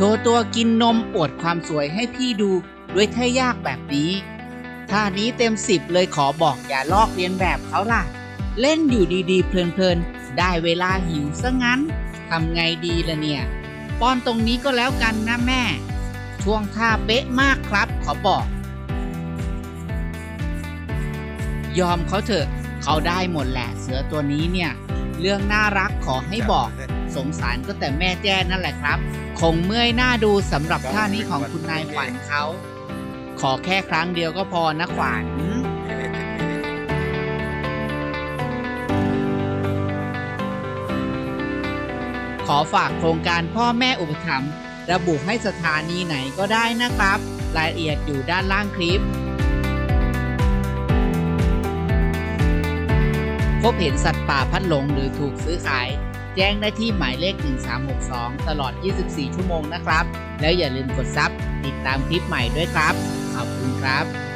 โชว์ตัวกินนมอวดความสวยให้พี่ดูด้วยท่ายากแบบนี้ท่านี้เต็มสิบเลยขอบอกอย่าลอกเลียนแบบเขาล่ะ เล่นอยู่ดีๆ เพลินๆ ได้เวลาหิวซะงั้นทำไงดีล่ะเนี่ย ป้อนตรงนี้ก็แล้วกันนะแม่ ช่วงท่าเป๊ะมากครับขอบอก ยอมเขาเถอะเขาได้หมดแหละเสือตัวนี้เนี่ย เรื่องน่ารักขอให้บอก สงสารก็แต่แม่แจ้นั่นแหละครับ คงเมื่อยหน้าดูสำหรับท่านี้ของคุณนายขวัญเขา ขอแค่ครั้งเดียวก็พอนะขวัญ ขอฝากโครงการพ่อแม่อุปถัมภ์ระบุให้สถานีไหนก็ได้นะครับ รายละเอียดอยู่ด้านล่างคลิป พบเห็นสัตว์ป่าพัดหลงหรือถูกซื้อขาย แจ้งได้ที่หมายเลข 1362 ตลอด 24 ชั่วโมงนะครับ แล้วอย่าลืมกดซับติดตามคลิปใหม่ด้วยครับ ขอบคุณครับ